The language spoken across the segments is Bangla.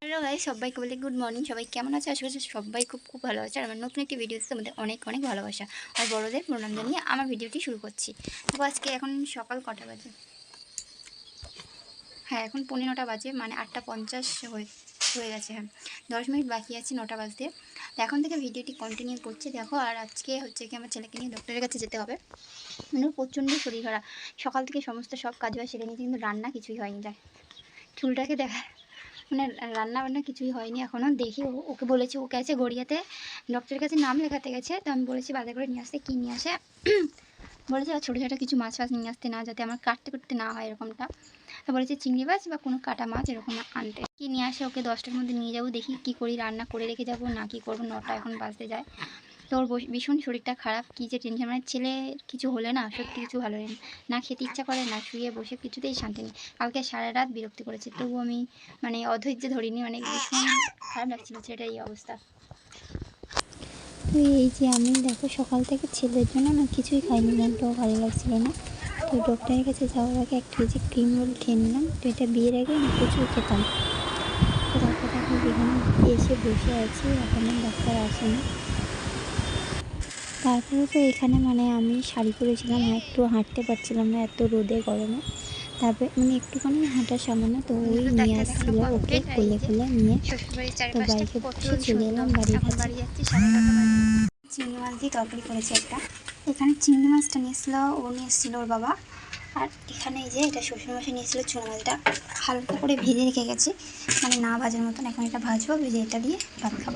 হ্যালো সবাইকে বলি গুড মর্নিং সবাই কেমন আছে? আশা করছি সবাই খুব খুব ভালো আছে। আর আমার নতুন একটি ভিডিওতে তোমাদের অনেক অনেক ভালোবাসা। আর বড়োদের প্রণাম জানিয়ে আমার ভিডিওটি শুরু করছি। তো আজকে এখন সকাল কটা বাজে? হ্যাঁ এখন পনেরোটা বাজে মানে আটটা পঞ্চাশ হয়ে হয়ে গেছে হ্যাঁ। দশ মিনিট বাকি আছে নটা বাজতে। তো এখন থেকে ভিডিওটি কন্টিনিউ করছে, দেখো। আর আজকে হচ্ছে কি আমার ছেলেকে নিয়ে ডক্টরের কাছে যেতে হবে। মানে প্রচণ্ড শরীর খারাপ সকাল থেকে সমস্ত সব কাজ বাজ সেরে নিয়েছি, কিন্তু রান্না কিছুই হয়নি তাই চুলটাকে দেখা মানে রান্না বান্না কিছুই হয়নি এখনও দেখি ওকে বলেছি, ওকে আছে গড়িয়াতে। ডক্টরের কাছে নাম লেখাতে গেছে, তো আমি বলেছি বাজার করে নিয়ে আসতে, কী নিয়ে আসে? বলেছে ছোটো ছোটো কিছু মাছ ফাছ নিয়ে আসতে না, যাতে আমার কাটতে করতে না হয়, এরকমটা। তো বলেছে চিংড়ি মাছ বা কোনো কাটা মাছ এরকম আনতে। কি নিয়ে আসে ওকে? দশটার মধ্যে নিয়ে যাব, দেখি কি করি, রান্না করে রেখে যাব, না কি করব? নটা এখন বাজতে যায়। তো ওর ভীষণ শরীরটা খারাপ, কী যে টেনশন মানে ছেলে কিছু হলে না, সত্যি কিছু ভালো হয় না। খেতে ইচ্ছা করে, না শুয়ে বসে কিছুতেই শান্তি নেই। কালকে সারা রাত বিরক্তি করেছে, তবু আমি মানে অধৈর্য ধরিনি মানে ভীষণ খারাপ লাগছিল ছেলেটার এই অবস্থা। তো এই যে আমি, দেখো সকাল থেকে ছেলের জন্য না কিছুই খাইনি মনটাও ভালো লাগছিল না। তো ডক্টরের কাছে যাওয়ার আগে এক কেজি ক্রিম রোল খেয়ে নিলাম। তো এটা বিয়ের আগে আমি প্রচুর খেতাম। তো তারপর এখন এখানে এসে বসে আছি এখনও ডাক্তার আসেনি। তারপরে তো এখানে মানে আমি শাড়ি পরেছিলাম আর একটু হাঁটতে পারছিলাম না এত রোদে গরমে। তারপরে মানে একটুখানি হাঁটার সামনে তো ওই নিয়ে আসছিল ওকে কোলে কোলে নিয়ে। তো বাইকে বসে চলে এলাম বাড়ির কাছে। বাড়ি সাড়ে চিংড়ি মাছ দিয়ে তরকারি করেছি একটা। এখানে চিংড়ি মাছটা নিয়ে এসেছিল ও নিয়ে এসেছিল ওর বাবা। আর এখানে এই যে এটা শ্বশুরমশাই নিয়ে এসেছিল চুনো মাছটা হালকা করে ভেজে রেখে গেছি। মানে না ভাজার মতন এখন এটা ভাজবো, ভেজে এটা দিয়ে ভাত খাব।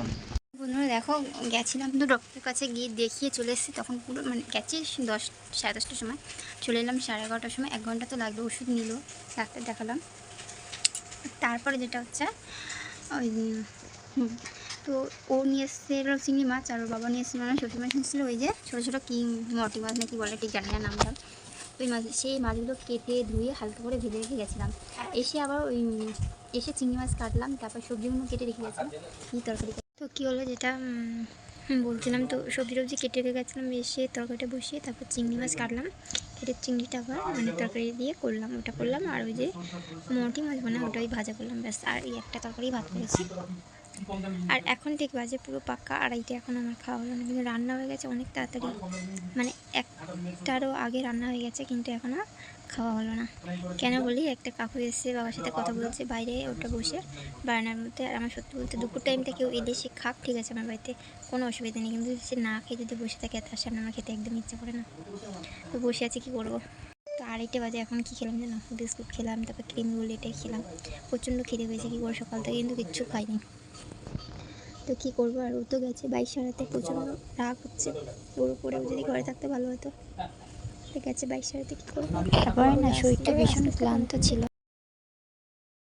বন্ধুরা দেখো, গেছিলাম তো ডক্টরের কাছে গিয়ে দেখিয়ে চলে এসেছি। তখন পুরো মানে গেছি দশ, সাড়ে দশটার সময়। চলে এলাম সাড়ে এগারোটার সময়। এক ঘণ্টা তো লাগবে, ওষুধ নিল, ডাক্তার দেখালাম। তারপরে যেটা হচ্ছে, ওই তো ও নিয়ে এসেছিল চিংড়ি মাছ, আর ওর বাবা নিয়ে এসেছিল না শ্বশুর মাছ নিয়েছিল ওই যে ছোটো ছোটো কি মটি মাছ নাকি বলে, ঠিক জানি না নামটা। ওই মাছ, সেই মাছগুলো কেটে ধুয়ে হালকা করে ভেজে রেখে গেছিলাম। এসে আবার ওই, এসে চিংড়ি মাছ কাটলাম, তারপর সবজিগুলো কেটে রেখে গেছিলাম কী তরকারি তো কী হলো যেটা বলছিলাম তো, সবজি টবজি কেটে রেখে গেছিলাম, এসে তরকারিটা বসিয়ে তারপর চিংড়ি মাছ কাটলাম। কেটে চিংড়িটা আবার মানে তরকারি দিয়ে করলাম, ওটা করলাম, আর ওই যে মোটি মাছ মানে ওটাই ভাজা করলাম, ব্যাস, আর এই একটা তরকারি ভাত করেছি। আর এখন ঠিক বাজে পুরো পাক্কা আড়াইটে এখন আমার খাওয়া হলো না, কিন্তু রান্না হয়ে গেছে অনেক তাড়াতাড়ি। মানে একটারও আগে রান্না হয়ে গেছে, কিন্তু এখনও খাওয়া হলো না। কেন বলি? একটা কাকু এসে বাবার সাথে কথা বলছে, বাইরে ওটা বসে বারান্দার মধ্যে, আর আমার সত্যি বলতে দুপুর টাইমটা কেউ এলে সে খাক, ঠিক আছে, আমার বাড়িতে কোনো অসুবিধা নেই, কিন্তু সে না খেয়ে যদি বসে থাকে, তার সামনে আমার খেতে একদম ইচ্ছা করে না। তো বসে আছে, কী করব? তো আড়াইটে বাজে এখন কী খেলাম জানো? বিস্কুট খেলাম, তারপর ক্রিম রোল এটাই খেলাম। প্রচণ্ড খিদে পেয়েছে, কী করে সকাল থেকে কিন্তু কিচ্ছু খাইনি। তো কি করব? আর ও তো গেছে। বাইক সারাতে প্রচণ্ড রাগ হচ্ছে। ওর উপরে ও যদি ঘরে থাকতে ভালো হতো। গেছে বাইক সারাতে কী করব? তারপরে না, শরীরটা ভীষণ ক্লান্ত ছিল।